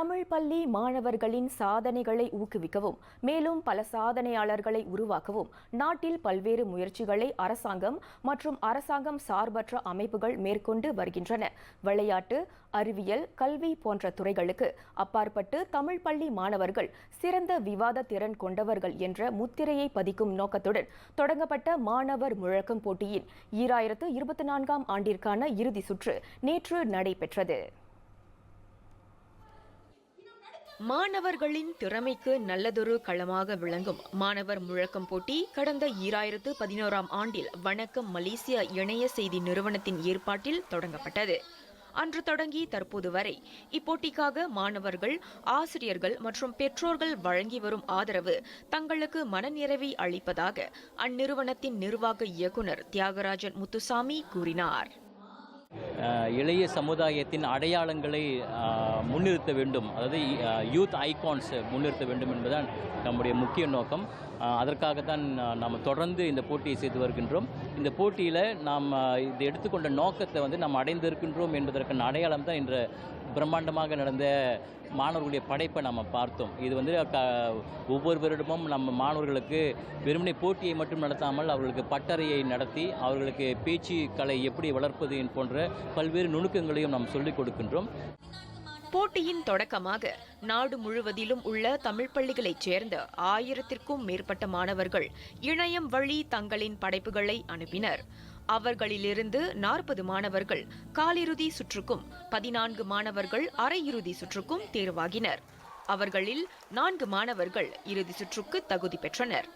தமிழ் பள்ளி மாணவர்களின் சாதனைகளை ஊக்குவிக்கவும் மேலும் பல சாதனையாளர்களை உருவாக்கவும் நாட்டில் பல்வேறு முயற்சிகளை அரசாங்கம் மற்றும் அரசாங்கம் சார்பற்ற அமைப்புகள் மேற்கொண்டு வருகின்றன. விளையாட்டு அறிவியல் கல்வி போன்ற துறைகளுக்கு அப்பாற்பட்டு தமிழ் பள்ளி மாணவர்கள் சிறந்த விவாத திறன் கொண்டவர்கள் என்ற முத்திரையை பதிக்கும் நோக்கத்துடன் தொடங்கப்பட்ட மாணவர் முழக்கம் போட்டியின் ஈராயிரத்து இருபத்தி நான்காம் ஆண்டிற்கான இறுதி சுற்று நேற்று நடைபெற்றது. மாணவர்களின் திறமைக்கு நல்லதொரு களமாக விளங்கும் மாணவர் முழக்கம் போட்டி கடந்த ஈராயிரத்து பதினோராம் ஆண்டில் வணக்கம் மலேசியா இணைய செய்தி நிறுவனத்தின் ஏற்பாட்டில் தொடங்கப்பட்டது. அன்று தொடங்கி தற்போது வரை இப்போட்டிக்காக மாணவர்கள் ஆசிரியர்கள் மற்றும் பெற்றோர்கள் வழங்கி வரும் ஆதரவு தங்களுக்கு மனநிறைவை அளிப்பதாக அந்நிறுவனத்தின் நிர்வாக இயக்குனர் தியாகராஜன் முத்துசாமி கூறினார். இளைய சமுதாயத்தின் அடையாளங்களை முன்னிறுத்த வேண்டும். அதாவது யூத் ஐகான்ஸ் முன்னிறுத்த வேண்டும் என்பதுதான் நம்முடைய முக்கிய நோக்கம். அதற்காகத்தான் நாம் தொடர்ந்து இந்த போட்டியை செய்து வருகின்றோம். இந்த போட்டியில் நாம் இதை இது எடுத்துக்கொண்ட நோக்கத்தை வந்து நாம் அடைந்திருக்கின்றோம் என்பதற்கான அடையாளம் தான் இன்று பிரம்மாண்டமாக நடந்த மாணவர்களுடைய படைப்பை நம்ம பார்த்தோம். இது வந்து க ஒவ்வொரு வருடமும் நம்ம மாணவர்களுக்கு வெறுமனை போட்டியை மட்டும் நடத்தாமல் அவர்களுக்கு பட்டறையை நடத்தி அவர்களுக்கு பேச்சு கலை எப்படி வளர்ப்பது போன்ற பல்வேறு நுணுக்கங்களையும் நாம் சொல்லிக் கொடுக்கின்றோம். போட்டியின் தொடக்கமாக நாடு முழுவதிலும் உள்ள தமிழ் பள்ளிகளைச் சேர்ந்த ஆயிரத்திற்கும் மேற்பட்ட மாணவர்கள் இணையம் வழி தங்களின் படைப்புகளை அனுப்பினர். அவர்களிலிருந்து நாற்பது மாணவர்கள் காலிறுதி சுற்றுக்கும் பதினான்கு மாணவர்கள் அரையிறுதி சுற்றுக்கும் தேர்வாகினர். அவர்களில் நான்கு மாணவர்கள் இறுதி சுற்றுக்கு தகுதி பெற்றனர்.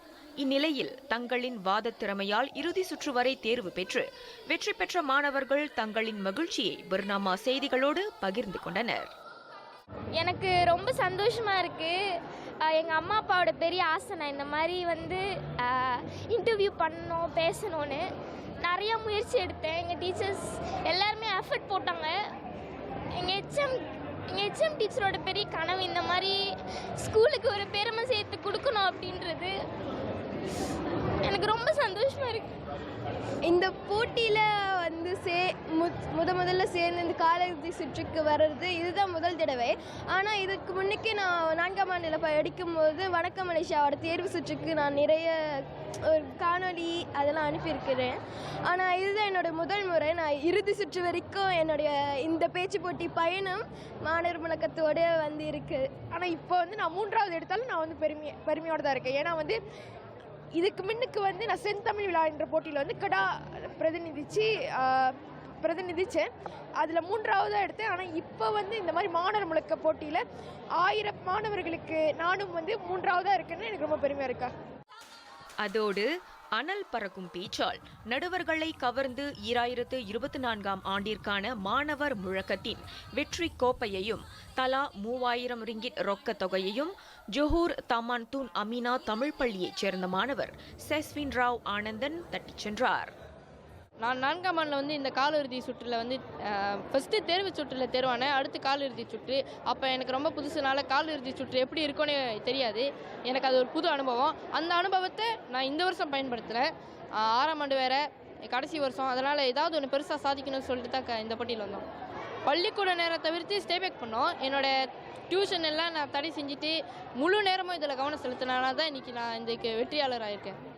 இந்நிலையில் தங்களின் வாத திறமையால் இறுதி சுற்று வரை தேர்வு பெற்று வெற்றி பெற்ற மாணவர்கள் தங்களின் மகிழ்ச்சியை பர்னாமா செய்திகளோடு பகிர்ந்து கொண்டனர். எனக்கு ரொம்ப சந்தோஷமாக இருக்குது எங்கள் அம்மா அப்பாவோட பெரிய ஆசை நான் இந்த மாதிரி வந்து இன்டர்வியூ பண்ணணும் பேசணும்னு. நிறைய முயற்சி எடுத்தேன். எங்கள் டீச்சர்ஸ் எல்லாருமே எஃபர்ட் போட்டாங்க. எங்கள் ஹெச்எம் எங்கள் ஹெச்எம் டீச்சரோட பெரிய கனவு இந்த மாதிரி ஸ்கூலுக்கு ஒரு பெருமை சேர்த்து கொடுக்கணும் அப்படின்றது எனக்கு ரொம்ப சந்தோஷமாக இருக்குது இந்த போட்டியில் சே மு முத முதல்ல சேர்ந்து இந்த காலேஜ் சுற்றுக்கு வர்றது இதுதான் முதல் தடவை. ஆனால் இதுக்கு முன்னுக்கு நான் நான்காம் ஆண்டில் படிக்கும்போது வணக்கம் மலேசியாவோட தேர்வு சுற்றுக்கு நான் நிறைய ஒரு காணொளி அதெல்லாம் அனுப்பியிருக்கிறேன். ஆனால் இதுதான் என்னோடய முதல் முறை. நான் இறுதி சுற்று வரைக்கும் என்னுடைய இந்த பேச்சு போட்டி பயணம் மாணவர் முழக்கத்தோடு வந்து இருக்குது ஆனால் இப்போ வந்து நான் மூன்றாவது எடுத்தாலும் நான் வந்து பெருமை பெருமையோட தான் இருக்கேன். ஏன்னா வந்து இதுக்கு முன்னுக்கு வந்து நான் செந்தமிழ் விழா என்ற போட்டியில் வந்து கடா பிரதிநிதிச்சு பிரதிநிதித்தேன் அதில் மூன்றாவதாக எடுத்தேன். ஆனால் இப்போ வந்து இந்த மாதிரி மாணவர் முழக்க போட்டியில் ஆயிரம் மாணவர்களுக்கு நானும் வந்து மூன்றாவதாக இருக்கேன்னு எனக்கு ரொம்ப பெருமையாக இருக்கா? அதோடு அனல் பறக்கும் பேச்சால் நடுவர்களை கவர்ந்து ஈராயிரத்து இருபத்தி நான்காம் ஆண்டிற்கான மாணவர் முழக்கத்தின் வெற்றி கோப்பையையும் தலா மூவாயிரம் ரிங்கிட் ரொக்க தொகையையும் Johor Taman Tun Aminah Tamil பள்ளியைச் சேர்ந்த மாணவர் செஸ்வின் ராவ் ஆனந்தன் தட்டிச் சென்றார். நான் நான்காம் ஆண்டில் வந்து இந்த காலிறுதி சுற்றில் வந்து ஃபஸ்ட்டு தேர்வு சுற்றில் தேர்வானேன் அடுத்து காலிறுதி சுற்று. அப்போ எனக்கு ரொம்ப புதுசுனால காலிறுதி சுற்று எப்படி இருக்கும்னு தெரியாது. எனக்கு அது ஒரு புது அனுபவம். அந்த அனுபவத்தை நான் இந்த வருஷம் பயன்படுத்துகிறேன். ஆறாம் ஆண்டு வேறு கடைசி வருஷம். அதனால் ஏதாவது ஒன்று பெருசாக சாதிக்கணும்னு சொல்லிட்டு தான் க- இந்த போட்டியில் வந்தோம். பள்ளிக்கூட நேரம் தவிர்த்து ஸ்டேபேக் பண்ணோம். என்னோட டியூஷன் எல்லாம் நான் தடை செஞ்சுட்டு முழு நேரமும் இதில் கவனம் செலுத்தினால தான் இன்றைக்கி நான் இதுக்கு வெற்றியாளர் ஆயிருக்கேன்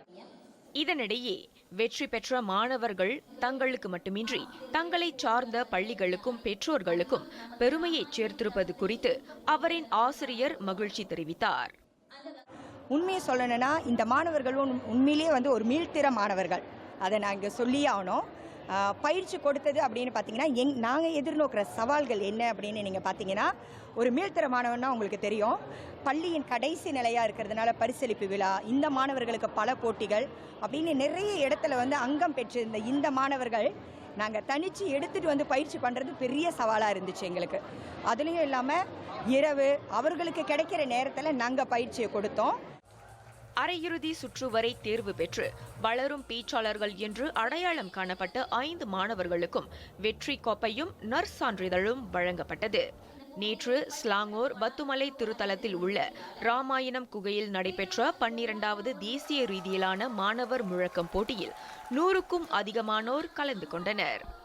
இதனிடையே வெற்றி பெற்ற மாணவர்கள் தங்களுக்கு மட்டுமின்றி தங்களை சார்ந்த பள்ளிகளுக்கும் பெற்றோர்களுக்கும் பெருமையை சேர்த்திருப்பது குறித்து அவரின் ஆசிரியர் மகிழ்ச்சி தெரிவித்தார். உண்மையை சொல்லணும்னா இந்த மாணவர்களும் உண்மையிலேயே வந்து ஒரு மீள்திற மாணவர்கள். அதை நான் இங்கே சொல்லியே ஆகணும். பயிற்சி கொடுத்தது அப்படின்னு பார்த்தீங்கன்னா எங் நாங்கள் எதிர்நோக்கிற சவால்கள் என்ன அப்படின்னு நீங்கள் பார்த்தீங்கன்னா ஒரு மீள்திற மாணவன்னா உங்களுக்கு தெரியும். பள்ளியின் கடைசி நிலையாக இருக்கிறதுனால பரிசளிப்பு விழா இந்த மாணவர்களுக்கு பல போட்டிகள் அப்படின்னு நிறைய இடத்துல வந்து அங்கம் பெற்றிருந்த இந்த மாணவர்கள் நாங்கள் தனித்து எடுத்துகிட்டு வந்து பயிற்சி பண்ணுறது பெரிய சவாலாக இருந்துச்சு எங்களுக்கு. அதுலேயும் இல்லாமல் இரவு அவர்களுக்கு கிடைக்கிற நேரத்தில் நாங்கள் பயிற்சியை கொடுத்தோம். அரையிறுதி சுற்று வரை தேர்வு பெற்று வளரும் பேச்சாளர்கள் என்று அடையாளம் காணப்பட்ட ஐந்து மாணவர்களுக்கும் வெற்றி கோப்பையும் நற்சான்றிதழும் வழங்கப்பட்டது. நேற்று ஸ்லாங்கூர் பத்துமலை திருத்தலத்தில் உள்ள ராமாயணம் குகையில் நடைபெற்ற பன்னிரண்டாவது தேசிய ரீதியிலான மாணவர் முழக்கம் போட்டியில் நூறுக்கும் அதிகமானோர் கலந்து கொண்டனர்.